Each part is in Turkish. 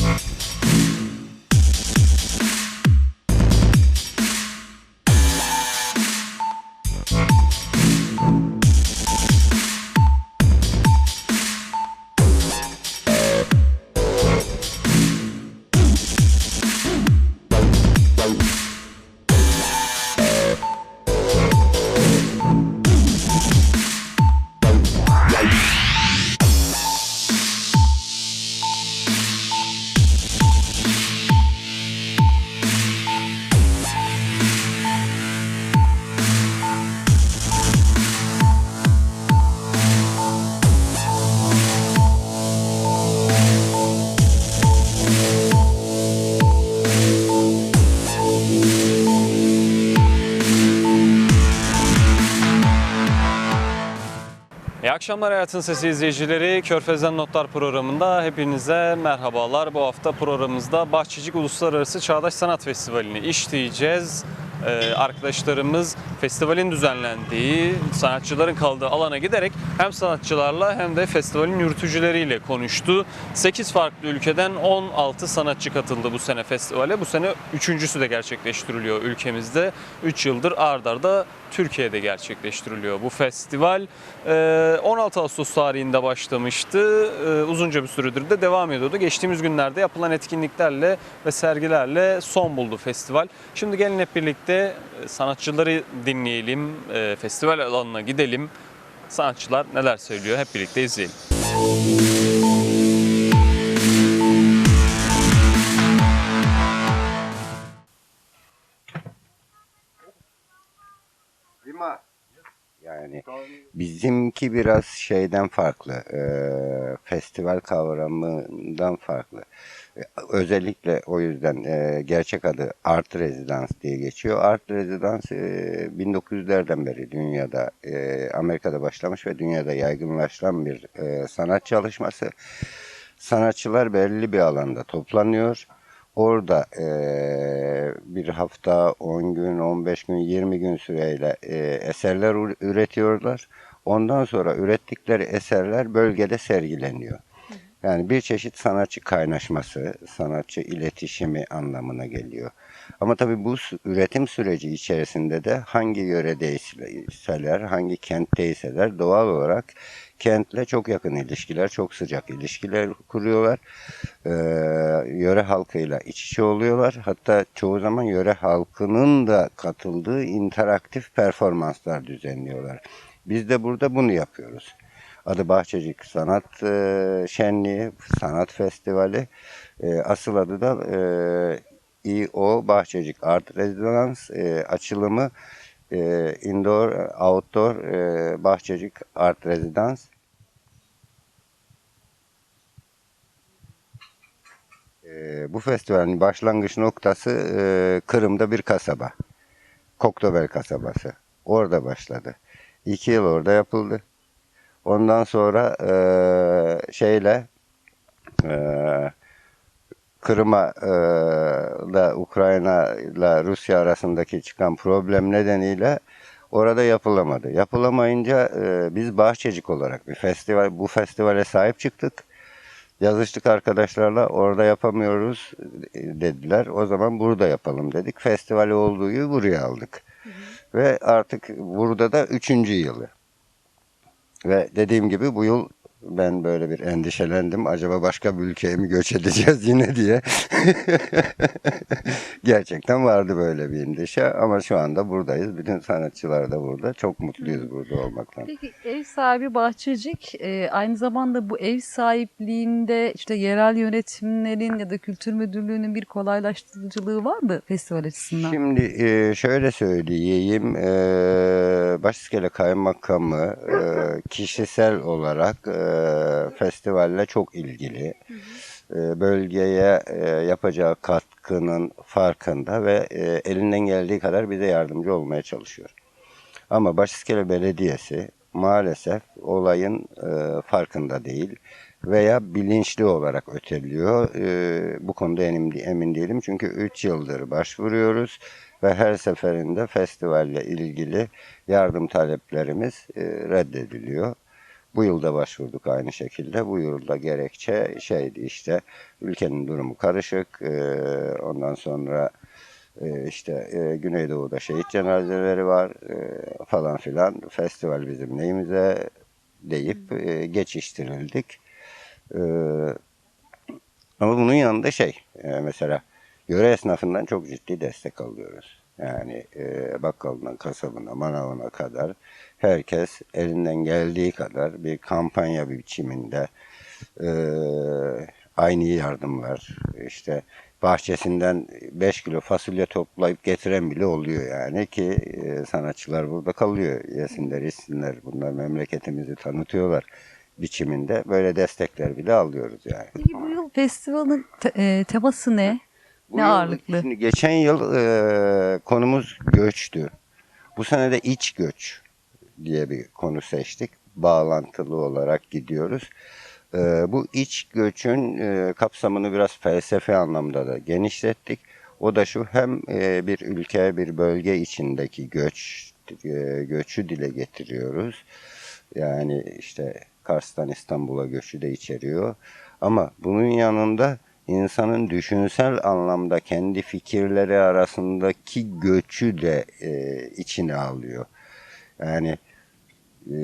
İyi akşamlar Hayatın Sesi izleyicileri. Körfez'den Notlar programında hepinize merhabalar. Bu hafta programımızda Bahçecik Uluslararası Çağdaş Sanat Festivali'ni işleyeceğiz. Ee, arkadaşlarımız festivalin düzenlendiği, sanatçıların kaldığı alana giderek hem sanatçılarla hem de festivalin yürütücüleriyle konuştu. 8 farklı ülkeden 16 sanatçı katıldı bu sene festivale. Bu sene üçüncüsü de gerçekleştiriliyor ülkemizde. 3 yıldır ard arda Türkiye'de gerçekleştiriliyor bu festival. Ee, 16 Ağustos tarihinde başlamıştı. Ee, Uzunca bir süredir de devam ediyordu. Geçtiğimiz günlerde yapılan etkinliklerle ve sergilerle son buldu festival. Şimdi gelin hep birlikte e, sanatçıları dinleyelim. e, Festival alanına gidelim. Sanatçılar neler söylüyor hep birlikte izleyelim. Yani bizimki biraz şeyden farklı, e, festival kavramından farklı. E, Özellikle o yüzden e, gerçek adı Art Residence diye geçiyor. Art Residence e, 1900'lerden beri dünyada, e, Amerika'da başlamış ve dünyada yaygınlaşan bir e, sanat çalışması. Sanatçılar belli bir alanda toplanıyor. Orada eee, bir hafta, 10 gün, 15 gün, 20 gün süreyle eee, eserler ür- üretiyorlar. Ondan sonra ürettikleri eserler bölgede sergileniyor. Yani bir çeşit sanatçı kaynaşması, sanatçı iletişimi anlamına geliyor. Ama tabii bu üretim süreci içerisinde de hangi yöredeyseler, hangi kentteyseler doğal olarak kentle çok yakın ilişkiler, çok sıcak ilişkiler kuruyorlar. Ee, yöre halkıyla iç içe oluyorlar. Hatta çoğu zaman yöre halkının da katıldığı interaktif performanslar düzenliyorlar. Biz de burada bunu yapıyoruz. Adı Bahçecik Sanat e, Şenliği, Sanat Festivali. E, asıl adı da e, Bahçecik Art Residence e, açılımı e, Indoor, Outdoor e, Bahçecik Art Residence. E, bu festivalin başlangıç noktası e, Kırım'da bir kasaba. Koktobel kasabası. Orada başladı. İki yıl orada yapıldı. Ondan sonra e, şeyle e, Kırım'a e, da Ukrayna ile Rusya arasındaki çıkan problem nedeniyle orada yapılamadı. Yapılamayınca e, biz Bahçecik olarak bir festival bu festivale sahip çıktık. Yazıştık arkadaşlarla orada yapamıyoruz dediler. O zaman burada yapalım dedik. Festivali olduğu gibi buraya aldık. Ve artık burada da üçüncü yılı. Ve dediğim gibi bu yıl ben böyle bir endişelendim. Acaba başka bir ülkeye mi göç edeceğiz yine diye. Gerçekten vardı böyle bir endişe ama şu anda buradayız. Bütün sanatçılar da burada. Çok mutluyuz burada olmaktan. Peki ev sahibi Bahçecik e, aynı zamanda bu ev sahipliğinde işte yerel yönetimlerin ya da kültür müdürlüğünün bir kolaylaştırıcılığı var mı festival açısından? Şimdi e, şöyle söyleyeyim. E, Başiskele Kaymakamı kişisel olarak e, festivalle çok ilgili. E, bölgeye e, yapacağı katkının farkında ve e, elinden geldiği kadar bize yardımcı olmaya çalışıyor. Ama Başiskele Belediyesi maalesef olayın e, farkında değil veya bilinçli olarak öteliyor. E, bu konuda emin, emin değilim çünkü 3 yıldır başvuruyoruz ve her seferinde festivalle ilgili yardım taleplerimiz e, reddediliyor. Bu yılda başvurduk aynı şekilde. Bu yılda gerekçe şeydi işte ülkenin durumu karışık. Ee, ondan sonra e, işte e, Güneydoğu'da şehit cenazeleri var e, falan filan. Festival bizim neyimize deyip e, geçiştirildik. Ee, ama bunun yanında şey e, mesela yöre esnafından çok ciddi destek alıyoruz. Yani e, bakkalından kasabına manavına kadar herkes elinden geldiği kadar bir kampanya biçiminde e, aynı yardımlar işte bahçesinden 5 kilo fasulye toplayıp getiren bile oluyor yani ki e, sanatçılar burada kalıyor. Yesinler, içsinler. Bunlar memleketimizi tanıtıyorlar biçiminde böyle destekler bile alıyoruz yani. Peki bu yıl festivalin te- e, teması ne? Bu Ne yıl- ağırlıklı? Şimdi geçen yıl e, konumuz göçtü. Bu sene de iç göç diye bir konu seçtik. Bağlantılı olarak gidiyoruz. E, bu iç göçün e, kapsamını biraz felsefe anlamda da genişlettik. O da şu hem e, bir ülke bir bölge içindeki göç e, göçü dile getiriyoruz. Yani işte Kars'tan İstanbul'a göçü de içeriyor. Ama bunun yanında insanın düşünsel anlamda kendi fikirleri arasındaki göçü de içine alıyor. Yani e,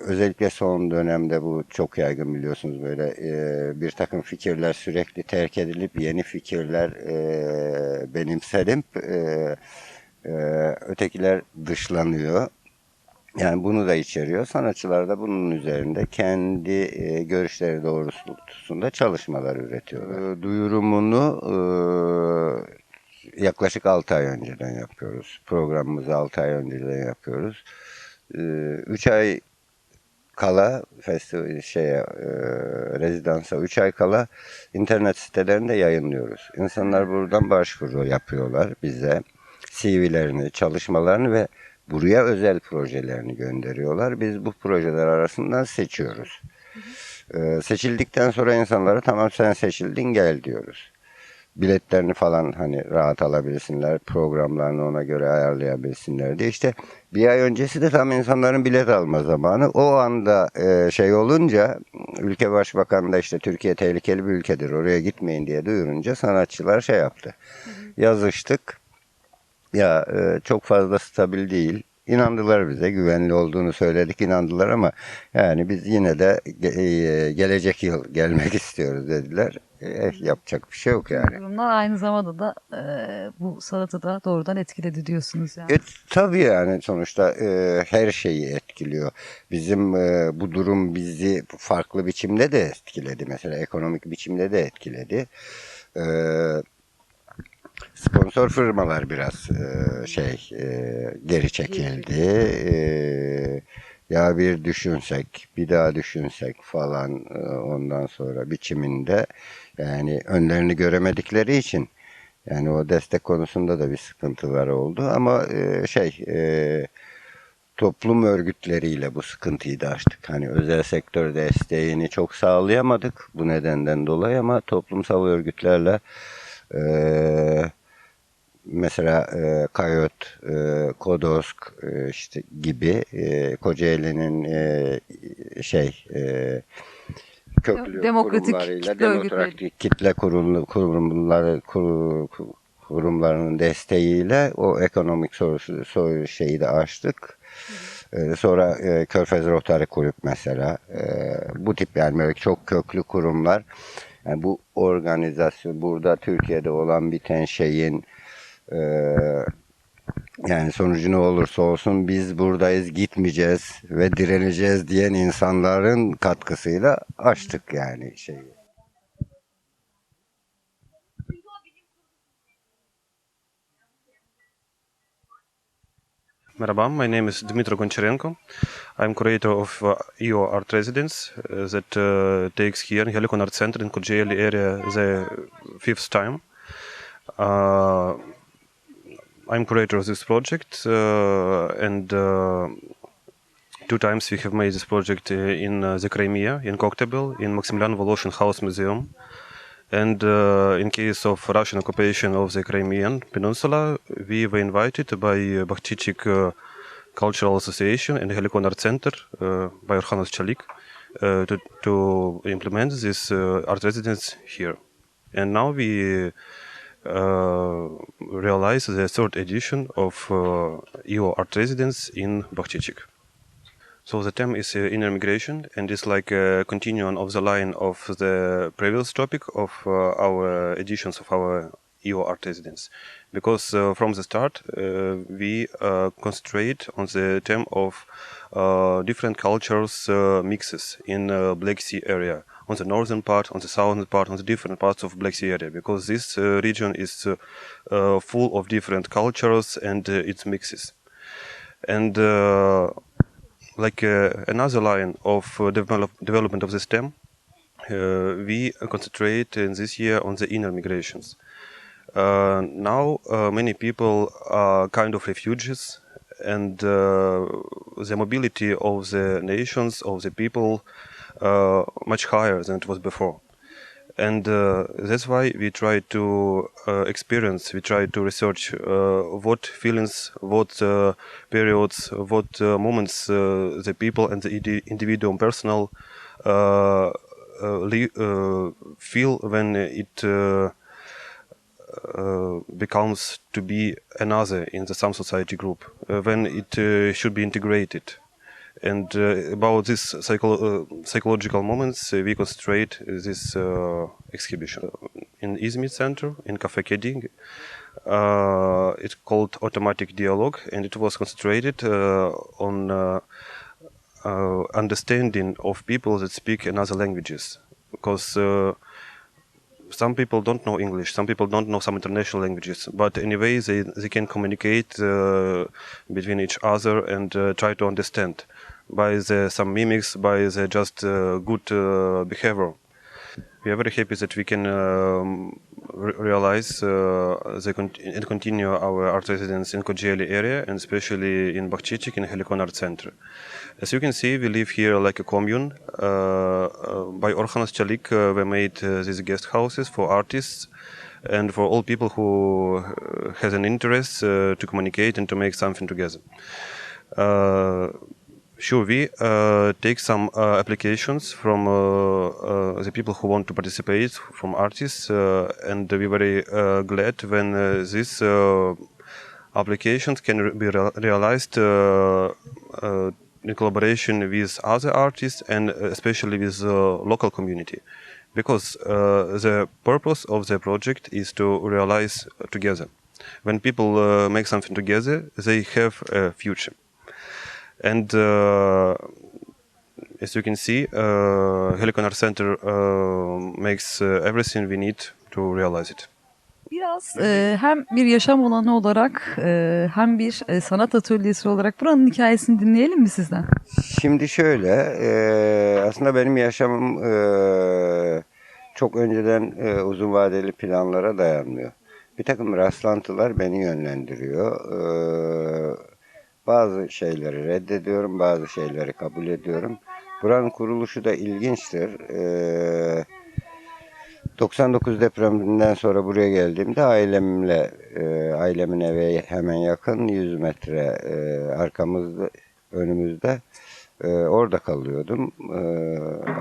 özellikle son dönemde bu çok yaygın biliyorsunuz böyle e, bir takım fikirler sürekli terk edilip yeni fikirler e, ötekiler dışlanıyor. Yani bunu da içeriyor. Sanatçılar da bunun üzerinde kendi görüşleri doğrultusunda çalışmalar üretiyorlar. E, duyurumunu yaklaşık 6 ay önceden yapıyoruz. Programımızı 6 ay önceden yapıyoruz. 3 ay kala festival şeye e, rezidansa 3 ay kala internet sitelerinde yayınlıyoruz. İnsanlar buradan başvuru yapıyorlar bize. CV'lerini, çalışmalarını ve buraya özel projelerini gönderiyorlar. Biz bu projeler arasından seçiyoruz. E, seçildikten sonra insanlara tamam sen seçildin gel diyoruz. Biletlerini falan hani rahat alabilsinler, programlarını ona göre ayarlayabilsinler diye. İşte bir ay öncesi de tam insanların bilet alma zamanı. O anda e, şey olunca ülke başbakanı da işte Türkiye tehlikeli bir ülkedir oraya gitmeyin diye duyurunca sanatçılar şey yaptı. Yazıştık. Ya e, çok fazla stabil değil. İnandılar bize güvenli olduğunu söyledik inandılar ama yani biz yine de e, gelecek yıl gelmek istiyoruz dediler. Eh, yapacak bir şey yok yani. Durumlar aynı zamanda da e, bu sanatı da doğrudan etkiledi diyorsunuz yani. E, tabii yani sonuçta e, her şeyi etkiliyor. Bizim e, bu durum bizi farklı biçimde de etkiledi. Mesela ekonomik biçimde de etkiledi. E, sponsor firmalar biraz e, şey e, geri çekildi. E, ya bir düşünsek, bir daha düşünsek falan e, ondan sonra biçiminde yani önlerini göremedikleri için yani o destek konusunda da bir sıkıntılar oldu ama e, şey e, toplum örgütleriyle bu sıkıntıyı da aştık. Hani özel sektör desteğini çok sağlayamadık bu nedenden dolayı ama toplumsal örgütlerle e, mesela Kayot, e, Kodosk işte gibi Kocaeli'nin şey e, köklü Demokratik kurumlarıyla kitle demokratik kitle kurumlu, kurumları kur- kur- kurumlarının desteğiyle o ekonomik sorusu, soru şeyi de açtık. Ee, sonra e, Körfez Rotary Kulüp mesela e, bu tip yani böyle çok köklü kurumlar yani bu organizasyon burada Türkiye'de olan biten şeyin e, yani sonucu ne olursa olsun biz buradayız gitmeyeceğiz ve direneceğiz diyen insanların katkısıyla açtık yani şeyi. Merhaba, my name is Dmitry Goncharenko. I'm curator of uh, EO Art Residence uh, that uh, takes here in Helicon Art Center in Kocaeli area the fifth time. Uh, I'm curator of this project, uh, and uh, two times we have made this project uh, in the Crimea, in Koktebel, in Maximilian Voloshin House Museum. And uh, in case of Russian occupation of the Crimean Peninsula, we were invited by uh, Bakhchichik uh, Cultural Association and Helikon Art Center uh, by Orkhanos Chalik to, to implement this art residence here. And now we realize the third edition of uh, EO art residence in Bakhchichik. So the theme is uh, inner migration, and it's like a continuum of the line of the previous topic of uh, our editions of our EO art residence. Because uh, from the start, uh, we uh, concentrate on the theme of uh, different cultures uh, mixes in uh, Black Sea area, on the northern part, on the southern part, on the different parts of Black Sea area, because this uh, region is uh, uh, full of different cultures and its mixes. And like another line of develop, development of the STEM, we concentrate in this year on the inner migrations. Uh, now, uh, many people are kind of refugees, and uh, the mobility of the nations, of the people, much higher than it was before. And uh, that's why we try to uh, experience we try to research uh, what feelings what uh, periods what uh, moments uh, the people and the indi- individual personal uh, uh, uh, feel when it uh, uh, becomes to be another in the some society group uh, when it uh, should be integrated and uh, about this psycho- uh, psychological moments uh, we concentrate this exhibition in Izmit Center in Cafe Kedi. Uh, it's called Automatic Dialogue and it was concentrated on understanding of people that speak another languages because some people don't know English, some people don't know some international languages, but anyway, they, they can communicate uh, between each other and uh, try to understand by the, some mimics, by the just uh, good uh, behavior. We are very happy that we can um, re- realize uh, the con- and continue our art residence in Kocaeli area and especially in Bakhchichik in Helikon Art Center. As you can see, we live here like a commune. By Orkhanas Chalik, we made these guest houses for artists and for all people who has an interest uh, to communicate and to make something together. Uh, Sure, we uh, take some uh, applications from uh, uh, the people who want to participate, from artists, uh, and we're very uh, glad when these applications can be re- realized in collaboration with other artists and especially with the local community. Because the purpose of the project is to realize together. When people make something together, they have a future and uh, as you can see, uh, Helicon Art Center uh, makes uh, everything we need to realize it. Biraz e, hem bir yaşam alanı olarak e, hem bir e, sanat atölyesi olarak buranın hikayesini dinleyelim mi sizden? Şimdi şöyle, e, aslında benim yaşamım e, çok önceden e, uzun vadeli planlara dayanmıyor. Bir takım rastlantılar beni yönlendiriyor. E, bazı şeyleri reddediyorum, bazı şeyleri kabul ediyorum. Buranın kuruluşu da ilginçtir. E, 99 depreminden sonra buraya geldiğimde ailemle, e, ailemin eve hemen yakın 100 metre e, arkamızda, önümüzde e, orada kalıyordum. E,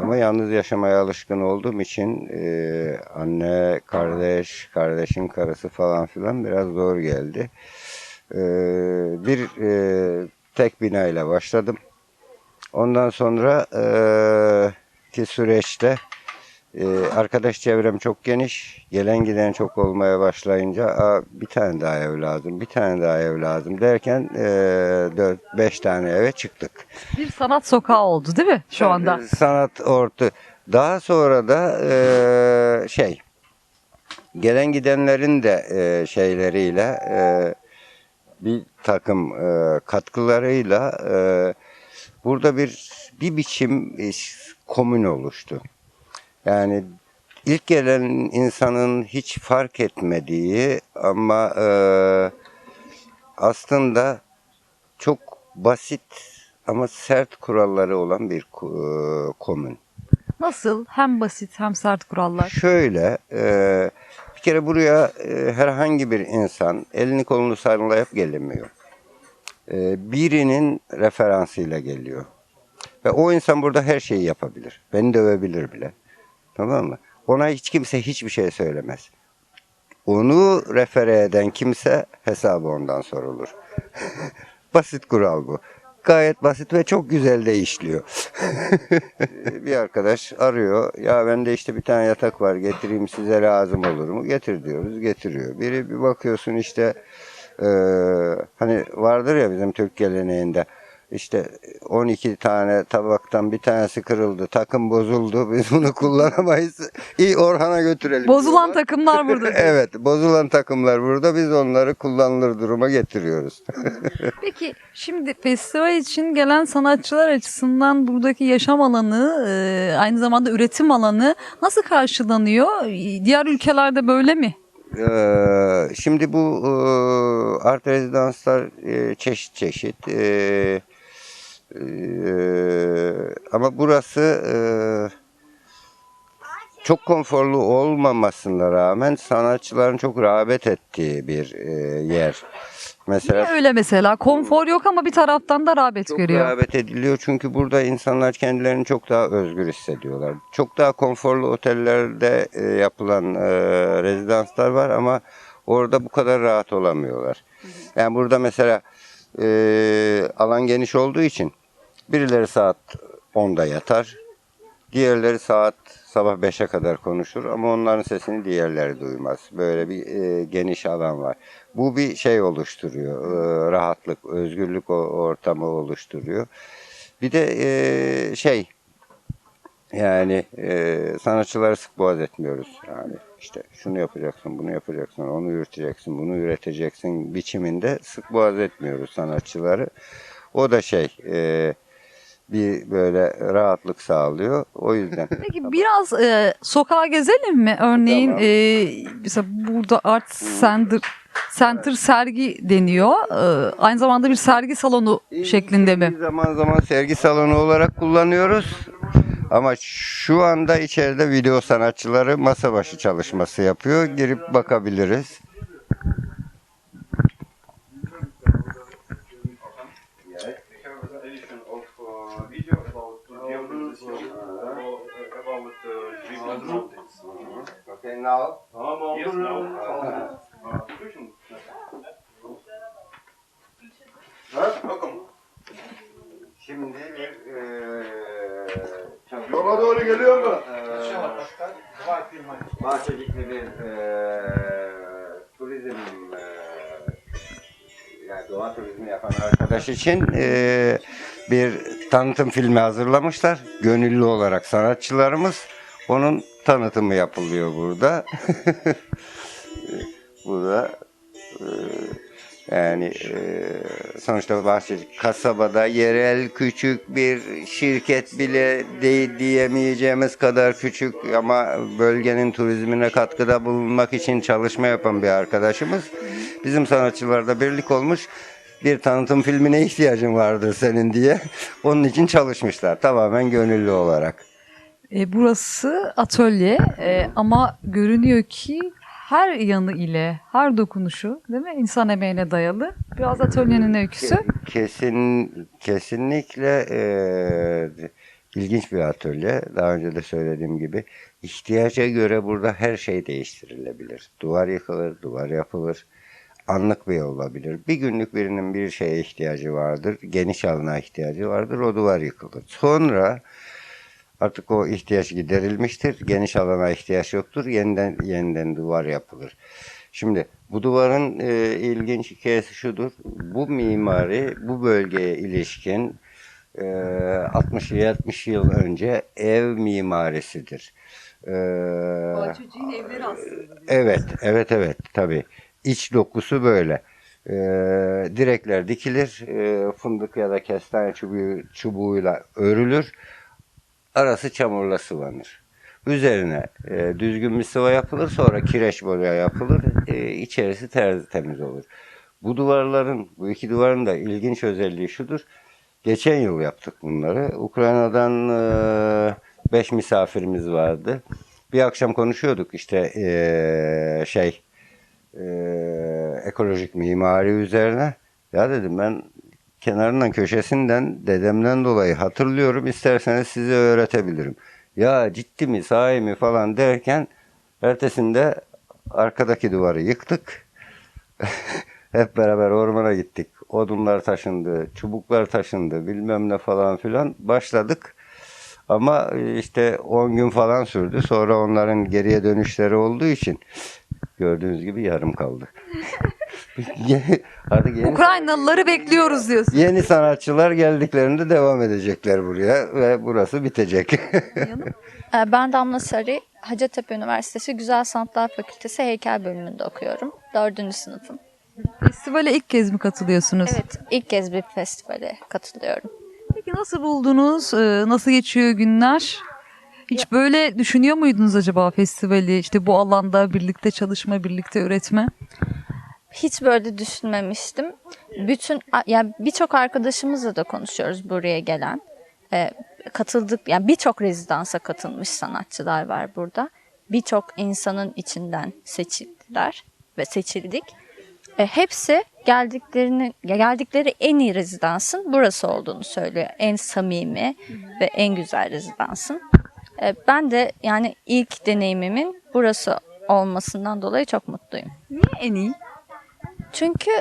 ama yalnız yaşamaya alışkın olduğum için e, anne, kardeş, kardeşin karısı falan filan biraz zor geldi. E, bir e, tek binayla başladım. Ondan sonra e, ki süreçte ee, arkadaş çevrem çok geniş. Gelen giden çok olmaya başlayınca Aa, bir tane daha ev lazım, bir tane daha ev lazım derken 4-5 tane eve çıktık. Bir sanat sokağı oldu değil mi şu anda? Sanat ortu. Daha sonra da e, şey gelen gidenlerin de e, şeyleriyle e, bir takım e, katkılarıyla e, burada bir bir biçim e, komün oluştu. Yani ilk gelen insanın hiç fark etmediği ama e, aslında çok basit ama sert kuralları olan bir e, komün. Nasıl? Hem basit hem sert kurallar. Şöyle, e, bir kere buraya e, herhangi bir insan elini kolunu sallayıp gelemiyor. E, birinin referansıyla geliyor. Ve o insan burada her şeyi yapabilir. Beni dövebilir bile. Tamam mı? Ona hiç kimse hiçbir şey söylemez. Onu refere eden kimse hesabı ondan sorulur. basit kural bu. Gayet basit ve çok güzel de işliyor. bir arkadaş arıyor. Ya bende işte bir tane yatak var getireyim size lazım olur mu? Getir diyoruz. Getiriyor. Biri bir bakıyorsun işte eee, hani vardır ya bizim Türk geleneğinde işte 12 tane tabaktan bir tanesi kırıldı. Takım bozuldu. Biz bunu kullanamayız. İyi Orhan'a götürelim. Bozulan diyorlar. takımlar burada. evet, bozulan takımlar burada. Biz onları kullanılır duruma getiriyoruz. Peki şimdi festival için gelen sanatçılar açısından buradaki yaşam alanı, e, aynı zamanda üretim alanı nasıl karşılanıyor? Diğer ülkelerde böyle mi? Ee, şimdi bu e, art rezidanslar e, çeşit çeşit. E, e, ama burası e, çok konforlu olmamasına rağmen sanatçıların çok rağbet ettiği bir e, yer. Mesela Niye öyle mesela? Konfor yok ama bir taraftan da rağbet çok görüyor. rağbet ediliyor çünkü burada insanlar kendilerini çok daha özgür hissediyorlar. Çok daha konforlu otellerde e, yapılan e, rezidanslar var ama orada bu kadar rahat olamıyorlar. Yani burada mesela e, alan geniş olduğu için birileri saat 10'da yatar, diğerleri saat sabah 5'e kadar konuşur ama onların sesini diğerleri duymaz. Böyle bir e, geniş alan var. Bu bir şey oluşturuyor, e, rahatlık, özgürlük ortamı oluşturuyor. Bir de e, şey, yani e, sanatçıları sık boğaz etmiyoruz. Yani işte şunu yapacaksın, bunu yapacaksın, onu üreteceksin, bunu üreteceksin biçiminde sık boğaz etmiyoruz sanatçıları. O da şey, e, bir böyle rahatlık sağlıyor. O yüzden. Peki biraz e, sokağa gezelim mi? Örneğin Tamam. e, mesela burada Art Center, Center sergi deniyor. E, aynı zamanda bir sergi salonu şeklinde mi? Zaman zaman sergi salonu olarak kullanıyoruz. Ama şu anda içeride video sanatçıları masa başı çalışması yapıyor. Girip bakabiliriz. Okay, now. Şimdi bir eee Baba doğru geliyor mu? Bahçelikli bir eee turizm yani doğa turizmi yapan arkadaş için eee, bir tanıtım filmi hazırlamışlar. Gönüllü olarak sanatçılarımız. Onun tanıtımı yapılıyor burada. burada eee, yani eee, sonuçta Bahçelik kasabada yerel küçük bir şirket bile de, diyemeyeceğimiz kadar küçük ama bölgenin turizmine katkıda bulunmak için çalışma yapan bir arkadaşımız. Bizim sanatçılarda birlik olmuş bir tanıtım filmine ihtiyacın vardır senin diye. Onun için çalışmışlar tamamen gönüllü olarak. E, burası atölye e, ama görünüyor ki her yanı ile, her dokunuşu değil mi? İnsan emeğine dayalı. Biraz atölyenin öyküsü. Kesin kesinlikle eee, ilginç bir atölye. Daha önce de söylediğim gibi ihtiyaca göre burada her şey değiştirilebilir. Duvar yıkılır, duvar yapılır. Anlık bir olabilir. Bir günlük birinin bir şeye ihtiyacı vardır. Geniş alana ihtiyacı vardır. O duvar yıkılır. Sonra artık o ihtiyaç giderilmiştir. Geniş alana ihtiyaç yoktur. Yeniden yeniden duvar yapılır. Şimdi bu duvarın e, ilginç hikayesi şudur. Bu mimari bu bölgeye ilişkin e, 60-70 yıl önce ev mimarisidir. E, Bahçeciğin evleri aslında. Evet, evet, evet tabii. İç dokusu böyle. Ee, direkler dikilir, ee, fındık ya da kestane çubuğu, çubuğuyla örülür. Arası çamurla sıvanır. Üzerine e, düzgün bir sıva yapılır, sonra kireç boya yapılır, e, içerisi ter, temiz olur. Bu duvarların, bu iki duvarın da ilginç özelliği şudur. Geçen yıl yaptık bunları. Ukrayna'dan e, beş misafirimiz vardı. Bir akşam konuşuyorduk işte e, şey e, ekolojik mimari üzerine. Ya dedim ben kenarından köşesinden dedemden dolayı hatırlıyorum. İsterseniz size öğretebilirim. Ya ciddi mi sahi mi falan derken ertesinde arkadaki duvarı yıktık. Hep beraber ormana gittik. Odunlar taşındı, çubuklar taşındı, bilmem ne falan filan başladık. Ama e, işte 10 gün falan sürdü. Sonra onların geriye dönüşleri olduğu için gördüğünüz gibi yarım kaldı. Artık yeni, Ukraynalıları bekliyoruz diyorsun. yeni sanatçılar geldiklerinde devam edecekler buraya ve burası bitecek. Ee, Ben Damla Sarı, Hacettepe Üniversitesi Güzel Sanatlar Fakültesi Heykel Bölümünde okuyorum. Dördüncü sınıfım. Festivale ilk kez mi katılıyorsunuz? Evet, ilk kez bir festivale katılıyorum. Peki nasıl buldunuz? Ee, Nasıl geçiyor günler? Hiç böyle düşünüyor muydunuz acaba festivali? İşte bu alanda birlikte çalışma, birlikte üretme? Hiç böyle düşünmemiştim. Bütün yani birçok arkadaşımızla da konuşuyoruz buraya gelen. Ee, katıldık yani birçok rezidansa katılmış sanatçılar var burada. Birçok insanın içinden seçildiler ve seçildik. E, hepsi geldiklerini geldikleri en iyi rezidansın burası olduğunu söylüyor. En samimi ve en güzel rezidansın. E, ben de yani ilk deneyimimin burası olmasından dolayı çok mutluyum. Niye en iyi? Çünkü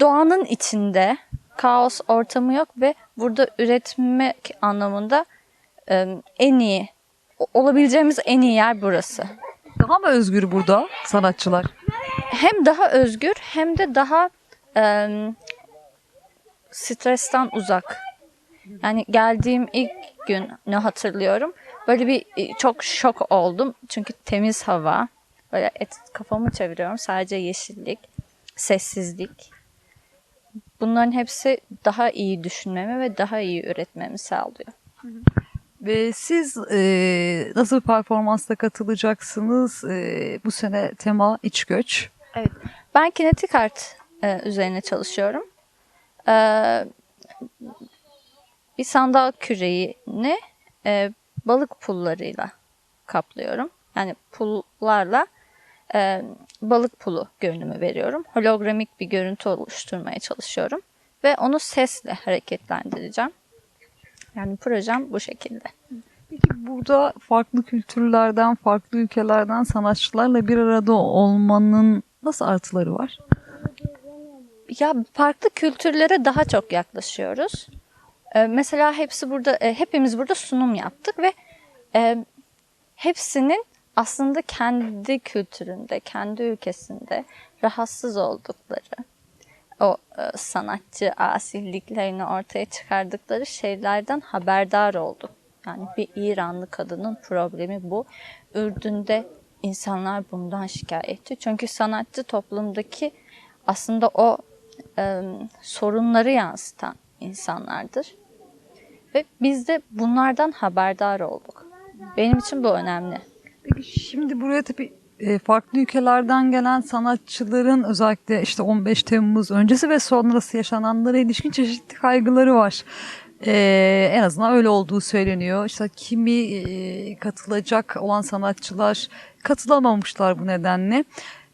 doğanın içinde kaos ortamı yok ve burada üretmek anlamında en iyi olabileceğimiz en iyi yer burası. Daha mı özgür burada sanatçılar? Hem daha özgür hem de daha e, stresten uzak. Yani geldiğim ilk gün ne hatırlıyorum. Böyle bir çok şok oldum. Çünkü temiz hava. Böyle et, kafamı çeviriyorum. Sadece yeşillik, sessizlik. Bunların hepsi daha iyi düşünmemi ve daha iyi üretmemi sağlıyor. Ve siz e, nasıl bir performansta katılacaksınız? E, bu sene tema iç göç. Evet. Ben kinetik art e, üzerine çalışıyorum. E, bir sandal küreğini e, balık pullarıyla kaplıyorum. Yani pullarla e, balık pulu görünümü veriyorum. Hologramik bir görüntü oluşturmaya çalışıyorum. Ve onu sesle hareketlendireceğim. Yani projem bu şekilde. Peki burada farklı kültürlerden, farklı ülkelerden sanatçılarla bir arada olmanın nasıl artıları var? Ya farklı kültürlere daha çok yaklaşıyoruz. Ee, mesela hepsi burada, e, hepimiz burada sunum yaptık ve e, hepsinin aslında kendi kültüründe, kendi ülkesinde rahatsız oldukları, o e, sanatçı asilliklerini ortaya çıkardıkları şeylerden haberdar olduk. Yani bir İranlı kadının problemi bu. Ürdün'de insanlar bundan şikayetçi. Çünkü sanatçı toplumdaki aslında o e, sorunları yansıtan insanlardır. Ve biz de bunlardan haberdar olduk. Benim için bu önemli. Şimdi buraya tabii e, farklı ülkelerden gelen sanatçıların özellikle işte 15 Temmuz öncesi ve sonrası yaşananlara ilişkin çeşitli kaygıları var. E, en azından öyle olduğu söyleniyor. İşte kimi e, katılacak olan sanatçılar katılamamışlar bu nedenle.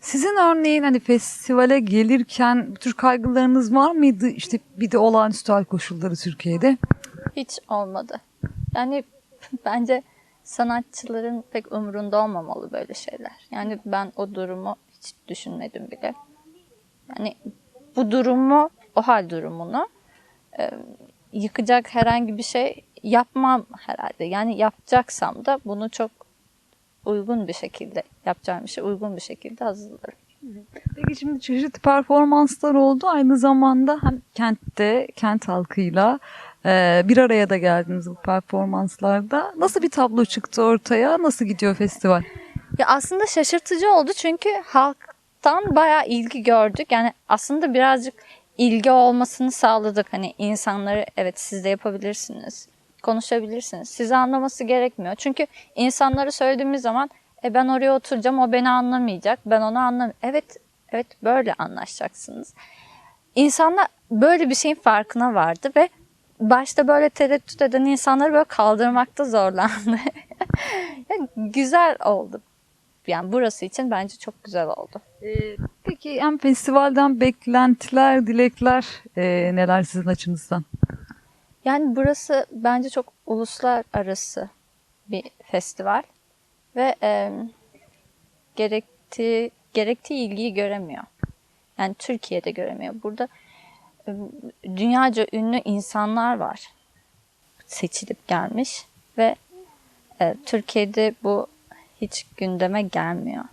Sizin örneğin hani festivale gelirken bu tür kaygılarınız var mıydı? İşte bir de olağanüstü hal koşulları Türkiye'de. Hiç olmadı. Yani bence sanatçıların pek umurunda olmamalı böyle şeyler. Yani ben o durumu hiç düşünmedim bile. Yani bu durumu, o hal durumunu e, yıkacak herhangi bir şey yapmam herhalde. Yani yapacaksam da bunu çok uygun bir şekilde, yapacağım bir şey uygun bir şekilde hazırlarım. Peki şimdi çeşitli performanslar oldu. Aynı zamanda hem kentte, kent halkıyla e, bir araya da geldiniz bu performanslarda. Nasıl bir tablo çıktı ortaya? Nasıl gidiyor festival? Ya aslında şaşırtıcı oldu çünkü halktan bayağı ilgi gördük. Yani aslında birazcık ilgi olmasını sağladık. Hani insanları evet siz de yapabilirsiniz, konuşabilirsiniz. Sizi anlaması gerekmiyor. Çünkü insanları söylediğimiz zaman e ben oraya oturacağım o beni anlamayacak, ben onu anlam. Evet, evet böyle anlaşacaksınız. İnsanlar böyle bir şeyin farkına vardı ve başta böyle tereddüt eden insanları böyle kaldırmakta zorlandı. Ya güzel oldu. yani burası için bence çok güzel oldu. Ee, peki hem festivalden beklentiler, dilekler e, neler sizin açınızdan? Yani burası bence çok uluslararası bir festival ve e, gerektiği gerektiği ilgiyi göremiyor. Yani Türkiye'de göremiyor. Burada dünyaca ünlü insanlar var seçilip gelmiş ve e, Türkiye'de bu hiç gündeme gelmiyor.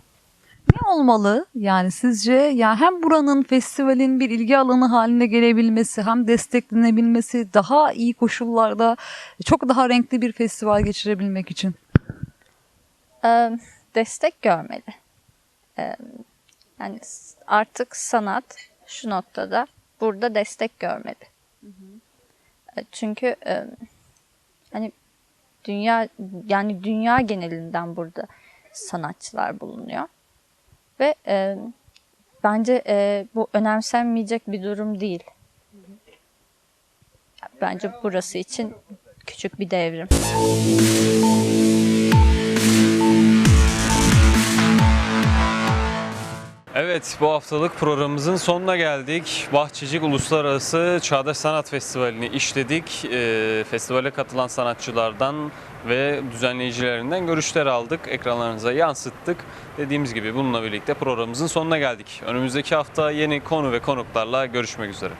Ne olmalı? Yani sizce ya hem buranın festivalin bir ilgi alanı haline gelebilmesi hem desteklenebilmesi daha iyi koşullarda çok daha renkli bir festival geçirebilmek için. e, destek görmeli. E, yani artık sanat şu noktada burada destek görmeli. E, Çünkü e, hani dünya yani dünya genelinden burada sanatçılar bulunuyor ve e, bence e, bu önemsenmeyecek bir durum değil. Bence burası için küçük bir devrim. Evet bu haftalık programımızın sonuna geldik. Bahçecik Uluslararası Çağdaş Sanat Festivali'ni işledik. Ee, festivale katılan sanatçılardan ve düzenleyicilerinden görüşler aldık. Ekranlarınıza yansıttık. Dediğimiz gibi bununla birlikte programımızın sonuna geldik. Önümüzdeki hafta yeni konu ve konuklarla görüşmek üzere.